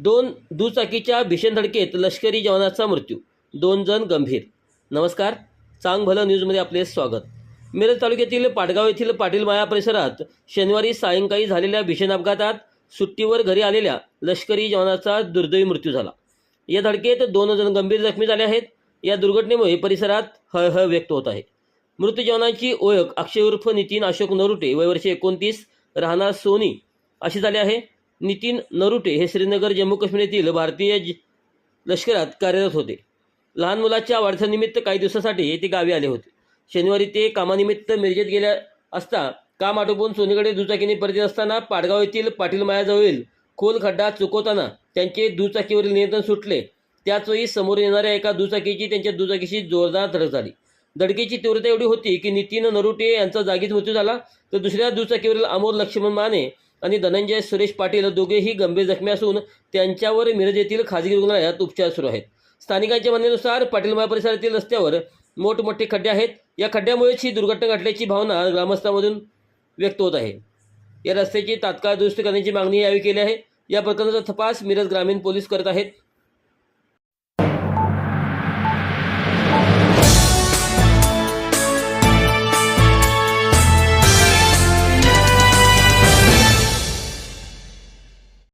दोन दुचाकीच्या भीषण धडकेत लष्करी जवानाचा मृत्यू. दोन जण गंभीर. नमस्कार. चांग भलं न्यूजमध्ये आपले स्वागत. मिरज तालुक्यातील पाटगाव येथील पाटील माया परिसरात शनिवारी सायंकाळी झालेल्या भीषण अपघातात सुट्टीवर घरी आलेल्या लष्करी जवानाचा दुर्दैवी मृत्यू झाला. या धडकेत दोन जण गंभीर जखमी झाले आहेत. या दुर्घटनेमुळे परिसरात हळहळ व्यक्त होत आहे. मृत जवानांची ओळख अक्षय उर्फ नितीन अशोक नरुटे वय वर्षे एकोणतीस राहणार सोनी अशी झाली आहे. नितीन नरुटे हे श्रीनगर जम्मू काश्मीर येथील भारतीय ज- लष्करात कार्यरत होते. लहान मुलाच्या वाढदिवसानिमित्त काही दिवसासाठी ते गावी आले होते. शनिवारी ते कामानिमित्त मिरजेत गेल्या असता काम आटोपून सोनीकडे दुचाकीने परत येत असताना पाडगाव येथील पाटील मायाजवळील खोल खड्डा चुकवताना त्यांचे दुचाकीवरील नियंत्रण सुटले. त्याचवेळी समोर येणाऱ्या एका दुचाकीची त्यांच्या दुचाकीशी जोरदार धडक झाली. धडकेची तीव्रता एवढी होती की नितीन नरुटे यांचा जागीच मृत्यू झाला. तर दुसऱ्या दुचाकीवरील अमोल लक्ष्मण माने आणि धनंजय सुरेश पाटील दोघेही गंभीर जखमी असून त्यांच्यावर मिरज येथील खाजगी रुग्णालयात उपचार सुरू आहेत. स्थानिकांच्या म्हणण्यानुसार पाटीलमाळ परिसरातील रस्त्यावर मोठमोठे खड्डे आहेत. या खड्ड्यामुळेच ही दुर्घटना घडल्याची भावना ग्रामस्थांमधून व्यक्त होत आहे. या रस्त्याची तात्काळ दुरुस्ती करण्याची मागणी यावेळी केली आहे. या प्रकरणाचा तपास मिरज ग्रामीण पोलीस करत आहेत.